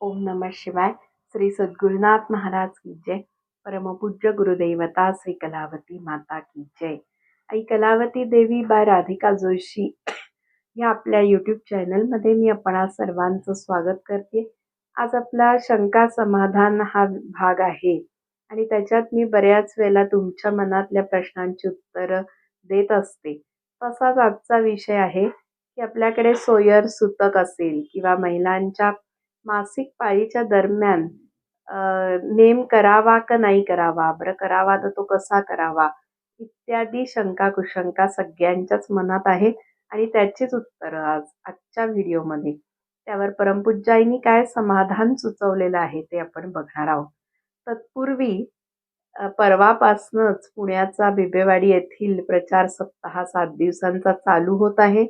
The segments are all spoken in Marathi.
ओम नमः शिवाय. श्री सद्गुरुनाथ महाराज की जय. परमपूज्य गुरुदैवता श्री कलावती माता की जय. आई कलावती देवी बाय राधिका जोशी या आपल्या यूट्यूब चॅनलमध्ये मी आपणा सर्वांचं स्वागत करते. आज आपला शंका समाधान हा भाग आहे आणि त्याच्यात मी बऱ्याच वेळेला तुमच्या मनातल्या प्रश्नांची उत्तरं देत असते. तसाच आजचा विषय आहे की आपल्याकडे सोयर सुतक असेल किंवा महिलांच्या मासिक पाळीच्या दरम्यान नेम करावा का नाही करावा बरं करावा तर तो कसा करावा इत्यादी शंका कुशंका सगळ्यांच्याच मनात आहे आणि त्याचीच उत्तरं आज आजच्या व्हिडिओमध्ये. त्यावर परमपूज्याईनी काय समाधान सुचवलेलं आहे ते आपण बघणार आहोत. तत्पूर्वी परवापासनंच पुण्याचा बिबेवाडी येथील प्रचार सप्ताह सात दिवसांचा चालू होत आहे.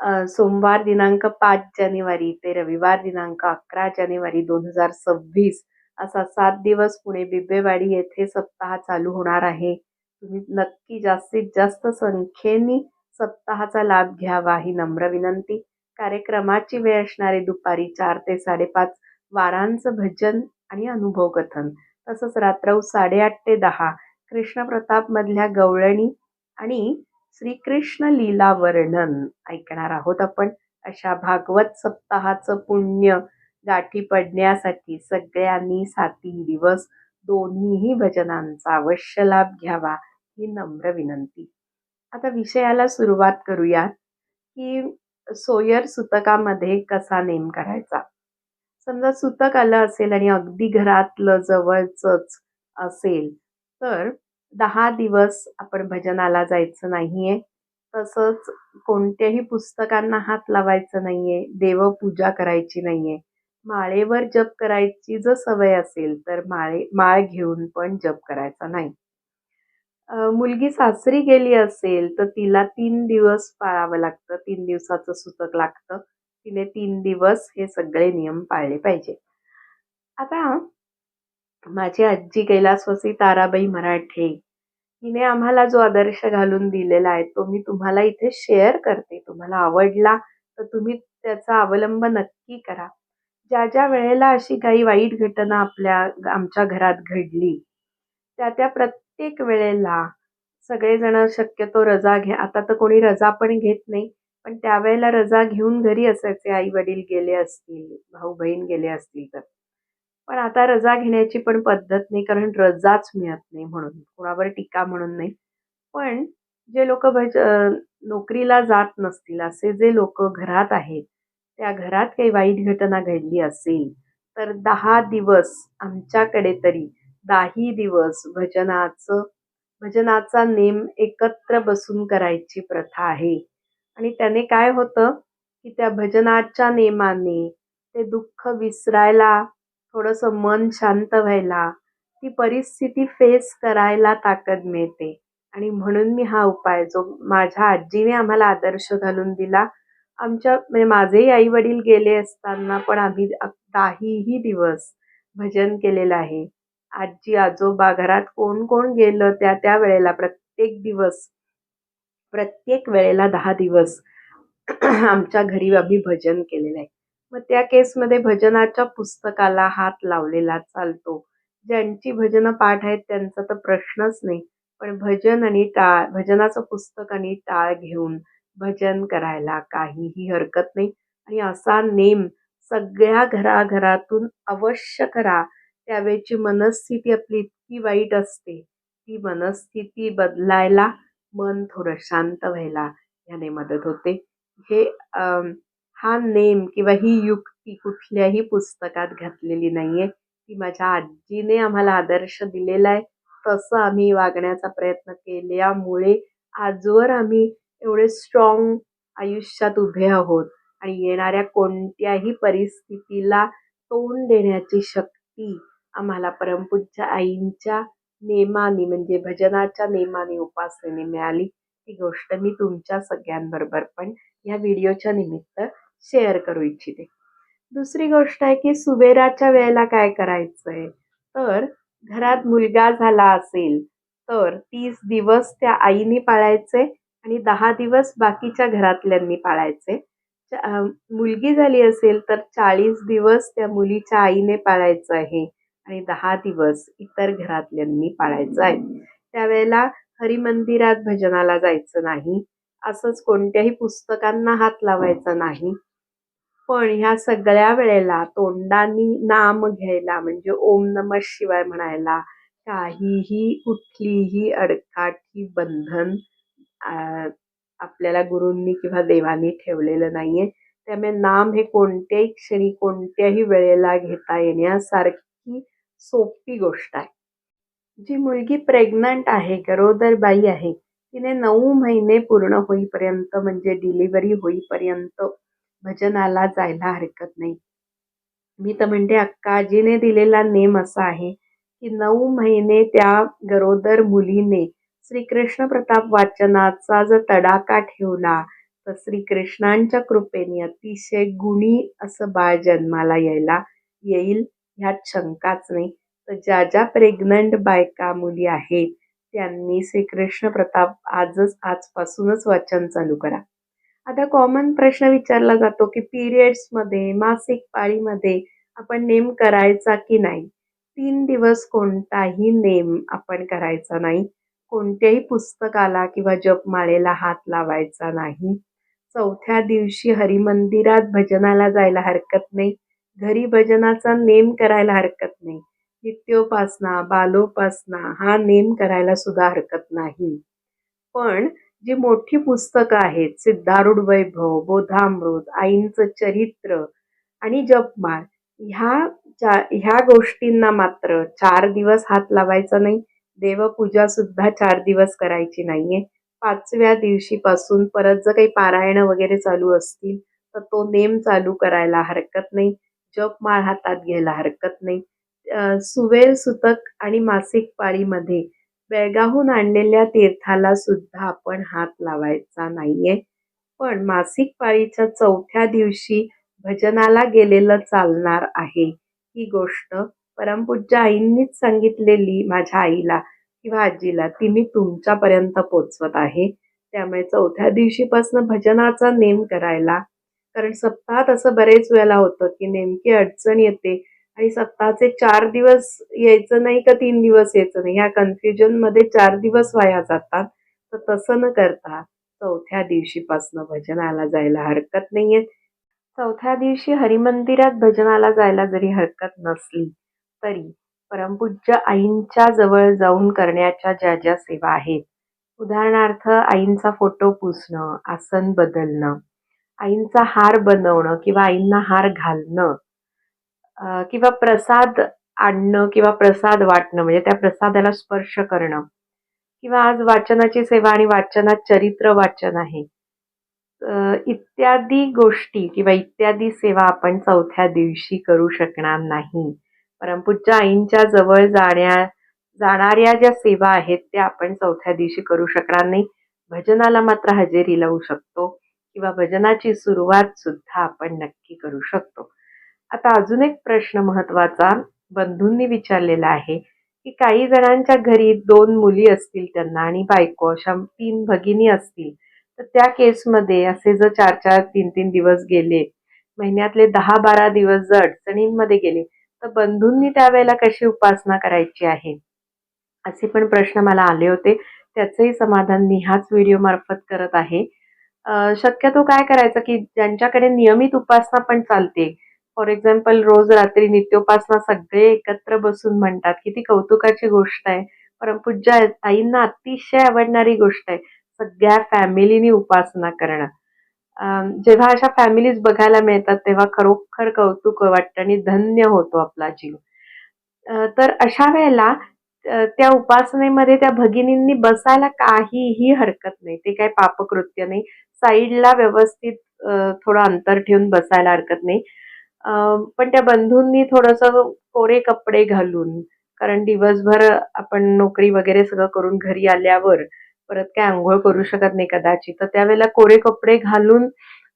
सोमवार दिनांक पाच जानेवारी ते रविवार दिनांक अकरा जानेवारी दोन हजार सव्वीस असा सात दिवस पुणे बिब्बेवाडी येथे सप्ताह चालू होणार आहे. तुम्ही नक्की जास्तीत जास्त संख्येने सप्ताहाचा लाभ घ्यावा ही नम्र विनंती. कार्यक्रमाची वेळ असणारे दुपारी चार ते साडेपाच वारांचं भजन आणि अनुभव कथन तसंच रात्रौ साडेआठ ते दहा कृष्णप्रतापमधल्या गवळणी आणि श्रीकृष्ण लीला वर्णन ऐकणार आहोत आपण. अशा भागवत सप्ताहाचं पुण्य गाठी पडण्यासाठी सगळ्यांनी साती दिवस दोन्हीही भजनांचा अवश्य लाभ घ्यावा ही नम्र विनंती. आता विषयाला सुरुवात करूयात की सोयर सुतकामध्ये कसा नेम करायचा? समजा सुतक आलं असेल आणि अगदी घरातलं जवळचंच असेल तर दहा दिवस आपण भजनाला जायचं नाहीये. तसंच कोणत्याही पुस्तकांना हात लावायचं नाही आहे देवपूजा करायची नाहीये. माळेवर जप करायची जर सवय असेल तर माळे माळ घेऊन पण जप करायचा नाही. मुलगी सासरी गेली असेल तर तिला तीन दिवस पाळावं लागतं. तीन दिवसाचं सुतक लागतं. तिने तीन दिवस हे सगळे नियम पाळले पाहिजे. आता माझी आजी कैलासवासी ताराबाई मराठे. हिने आम्हाला जो आदर्श घालून दिलेला आहे तो मी तुम्हाला इथे शेअर करते. तुम्हाला आवडला तर तुम्ही त्याचा अवलंब नक्की करा. ज्या ज्या वेळेला अशी काही वाईट घटना आपल्या आमच्या घरात घडली त्या त्या प्रत्येक वेळेला सगळेजण शक्यतो रजा घ्या. आता तर कोणी रजा पण घेत नाही पण त्यावेळेला रजा घेऊन घरी असायचे आई वडील गेले असतील भाऊ बहीण गेले असतील तर. पण आता रजा घेण्याची पण पद्धत नाही कारण रजाच मिळत नाही म्हणून. कोणावर टीका म्हणून नाही. पण जे लोक भज नोकरीला जात नसतील असे जे लोक घरात आहेत त्या घरात काही वाईट घटना घडली असेल तर दहा दिवस आमच्याकडे तरी दाही दिवस भजनाचं भजनाचा नेम एकत्र बसून करायची प्रथा आहे. आणि त्याने काय होतं की त्या भजनाच्या नेमाने ते दुःख विसरायला थोडंसं मन शांत व्हायला ती परिस्थिती फेस करायला ताकद मिळते. आणि म्हणून मी हा उपाय जो माझ्या आजीने आम्हाला आदर्श घालून दिला आमच्या म्हणजे माझेही आई वडील गेले असताना पण आम्ही काहीही दिवस भजन केलेलं आहे. आजी आजोबा घरात कोण कोण गेलं त्या त्या वेळेला प्रत्येक दिवस प्रत्येक वेळेला दहा दिवस आमच्या घरी आम्ही भजन केलेलं आहे. मग त्या केसमध्ये भजनाच्या पुस्तकाला हात लावलेला चालतो. ज्यांची भजनं पाठ आहेत त्यांचा तर प्रश्नच नाही. पण भजन आणि टाळ भजनाचं पुस्तक आणि टाळ घेऊन भजन करायला काहीही हरकत नाही. आणि असा नेम सगळ्या घराघरातून अवश्य करा. त्यावेळची मनस्थिती आपली इतकी वाईट असते. ती मनस्थिती बदलायला मन थोडं शांत व्हायला ह्याने मदत होते. हे हा नेम किंवा ही युक्ती कुठल्याही पुस्तकात घातलेली नाही आहे ती माझ्या आजीने आम्हाला आदर्श दिलेला आहे. तसं आम्ही वागण्याचा प्रयत्न केल्यामुळे आजवर आम्ही एवढे स्ट्रॉंग आयुष्यात उभे आहोत आणि येणाऱ्या कोणत्याही परिस्थितीला तोंड देण्याची शक्ती आम्हाला परमपूज्य आईंच्या नेमाने म्हणजे भजनाच्या नेमाने उपासनेने मिळाली. ती गोष्ट मी तुमच्या सगळ्यांबरोबर पण या व्हिडिओच्या निमित्त शेअर करू इच्छिते. दुसरी गोष्ट आहे की सुबेराच्या वेळेला काय करायचंय? तर घरात मुलगा झाला असेल तर तीस दिवस त्या आईने पाळायचे आणि दहा दिवस बाकीच्या घरातल्यांनी पाळायचे. मुलगी झाली असेल तर चाळीस दिवस त्या मुलीच्या आईने पाळायचं आहे आणि दहा दिवस इतर घरातल्यांनी पाळायचं आहे. त्यावेळेला हरिमंदिरात भजनाला जायचं नाही असंच कोणत्याही पुस्तकांना हात लावायचा नाही. पण ह्या सगळ्या वेळेला तोंडानी नाम घ्यायला म्हणजे ओम नम शिवाय म्हणायला काहीही कुठलीही अडकाठी बंधन आपल्याला गुरूंनी किंवा देवांनी ठेवलेलं नाहीये. त्यामुळे नाम हे कोणत्याही क्षणी कोणत्याही वेळेला घेता येण्यासारखी सोपी गोष्ट आहे. जी मुलगी प्रेग्नंट आहे गरोदर बाई आहे तिने नऊ महिने पूर्ण होईपर्यंत म्हणजे डिलिव्हरी होईपर्यंत भजनाला जायला हरकत नाही. मी तर म्हणते अक्काजीने दिलेला नेम असा आहे की नऊ महिने त्या गरोदर मुलीने श्रीकृष्ण प्रताप वाचनाचा जर तडाखा ठेवला तर श्रीकृष्णांच्या कृपेने अतिशय गुणी असं बाळ जन्माला यायला येईल ह्यात शंकाच नाही. तर ज्या ज्या प्रेग्नंट बायका मुली आहेत त्यांनी श्रीकृष्ण प्रताप आजच आजपासूनच वाचन चालू करा. आता कॉमन प्रश्न विचारला जातो की पिरियड्समध्ये मासिक पाळीमध्ये आपण नेम करायचा की नाही? तीन दिवस कोणताही नेम आपण करायचा नाही. कोणत्याही पुस्तकाला किंवा जपमाळेला हात लावायचा नाही. चौथ्या दिवशी हरिमंदिरात भजनाला जायला हरकत नाही. घरी भजनाचा नेम करायला हरकत नाही. नित्योपासना बालोपासना हा नेम करायला सुद्धा हरकत नाही. पण जी मोठी पुस्तकं आहेत सिद्धारूढ वैभव बोधामृत आईंचं चरित्र आणि जपमाळ ह्या चा ह्या गोष्टींना मात्र चार दिवस हात लावायचा नाही. देवपूजा सुद्धा चार दिवस करायची नाहीये. पाचव्या दिवशीपासून परत जर काही पारायण वगैरे चालू असतील तर तो नेम चालू करायला हरकत नाही. जपमाळ हातात घ्यायला हरकत नाही. सुवेल सुतक आणि मासिक पाळीमध्ये बेळगावहून आणलेल्या तीर्थाला सुद्धा आपण हात लावायचा नाहीये. पण मासिक पाळीच्या चौथ्या दिवशी भजनाला गेलेलं चालणार आहे. ही गोष्ट परमपूज्य आईंनीच सांगितलेली माझ्या आईला किंवा आजीला ती मी तुमच्यापर्यंत पोचवत आहे. त्यामुळे चौथ्या दिवशीपासून भजनाचा नेम करायला कारण सप्ताहात असं बरेच वेळेला होतं की नेमकी अडचण येते. आणि सप्ताहाचे चार दिवस यायचं नाही का तीन दिवस यायचं नाही. ह्या कन्फ्युजनमध्ये चार दिवस वाया जातात. तर तसं न करता चौथ्या दिवशीपासनं भजनाला जायला हरकत नाहीये. चौथ्या दिवशी हरिमंदिरात भजनाला जायला जरी हरकत नसली तरी परमपूज्य आईंच्या जवळ जाऊन करण्याच्या ज्या ज्या सेवा आहेत उदाहरणार्थ आईंचा फोटो पुसणं आसन बदलणं आईंचा हार बनवणं किंवा आईंना हार घालणं किंवा प्रसाद आणणं किंवा प्रसाद वाटणं म्हणजे त्या प्रसादाला स्पर्श करणं. किंवा आज वाचनाची सेवा आणि वाचनात चरित्र वाचन आहे. इत्यादी गोष्टी किंवा इत्यादी सेवा आपण चौथ्या दिवशी करू शकणार नाही. परमपूज्य आईंच्या जवळ जाण्या जाणाऱ्या ज्या सेवा आहेत त्या आपण चौथ्या दिवशी करू शकणार नाही. भजनाला मात्र हजेरी लावू शकतो किंवा भजनाची सुरुवात सुद्धा आपण नक्की करू शकतो. आता अजून एक प्रश्न महत्त्वाचा बंधूंनी विचारलेला आहे की काही जणांच्या घरी दोन मुली असतील त्यांना आणि बायको अशा तीन भगिनी असतील तर त्या केसमध्ये असे जर चार चार तीन तीन दिवस गेले महिन्यातले दहा बारा दिवस जर अडचणींमध्ये गेले तर बंधूंनी त्यावेळेला कशी उपासना करायची आहे? असे पण प्रश्न मला आले होते. त्याचंही समाधान मी हाच व्हिडिओ मार्फत करत आहे. शक्यतो काय करायचं की ज्यांच्याकडे नियमित उपासना पण चालते फॉर एक्झाम्पल रोज रात्री नित्योपासना सगळे एकत्र बसून म्हणतात. किती कौतुकाची गोष्ट आहे. परमपूज्य आईंना अतिशय आवडणारी गोष्ट आहे. सगळ्या फॅमिलीनी उपासना करणं. जेव्हा अशा फॅमिलीज बघायला मिळतात तेव्हा खरोखर कौतुक वाटतं आणि धन्य होतो आपला जीव. तर अशा वेळेला त्या उपासनेमध्ये त्या भगिनींनी बसायला काहीही हरकत नाही. ते काही पापकृत्य नाही. साईडला व्यवस्थित थोडं अंतर ठेवून बसायला हरकत नाही. पण त्या बंधूंनी थोडंसं कोरे कपडे घालून कारण दिवसभर आपण नोकरी वगैरे सगळं करून घरी आल्यावर परत काय आंघोळ करू शकत नाही कदाचित. तर त्यावेळेला कोरे कपडे घालून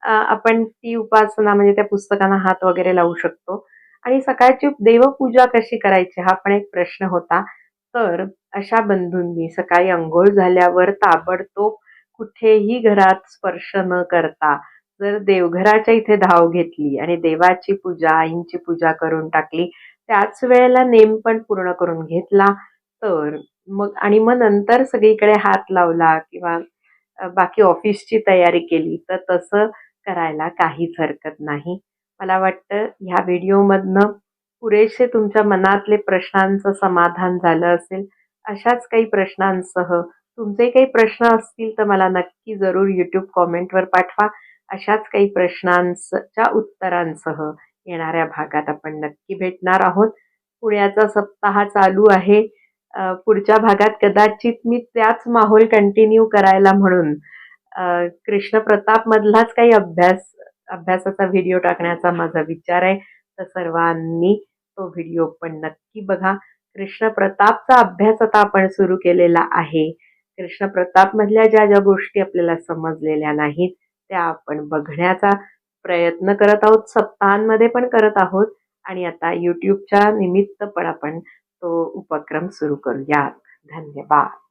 आपण ती उपासना म्हणजे त्या पुस्तकांना हात वगैरे लावू शकतो. आणि सकाळची देवपूजा कशी करायची हा पण एक प्रश्न होता. तर अशा बंधूंनी सकाळी अंघोळ झाल्यावर ताबडतोब कुठेही घरात स्पर्श न करता जर देवघराच्या इथे धाव घेतली आणि देवाची पूजा आईंची पूजा करून टाकली त्याच वेळेला नेम पण पूर्ण करून घेतला तर मग आणि मग नंतर सगळीकडे हात लावला किंवा बाकी ऑफिसची तयारी केली तर तसं करायला काहीच हरकत नाही. मला वाटतं ह्या व्हिडिओमधनं पुरेसे तुमच्या मनातले प्रश्नांचं समाधान झालं असेल. अशाच काही प्रश्नांसह तुमचे काही प्रश्न असतील तर मला नक्की जरूर यूट्यूब कॉमेंटवर पाठवा. अशाच काही प्रश्नांच्या उत्तरांसह येणाऱ्या भागात आपण नक्की भेटणार आहोत. पुण्याचा सप्ताह चालू आहे. पुढच्या भागात कदाचित मी त्याच माहोल कंटिन्यू करायला म्हणून कृष्ण प्रताप मधलाच काही अभ्यास अभ्यासाचा व्हिडिओ टाकण्याचा माझा विचार आहे. तर सर्वांनी तो व्हिडिओ पण नक्की बघा. कृष्ण प्रतापचा अभ्यास आता आपण सुरू केलेला आहे. कृष्ण प्रताप मधल्या ज्या ज्या गोष्टी आपल्याला समजलेल्या नाहीत त्या आपण बघण्याचा प्रयत्न करत आहोत. सप्ताहांमध्ये पण करत आहोत. आणि आता यूट्यूबच्या निमित्त पण आपण तो उपक्रम सुरू करूयात. धन्यवाद.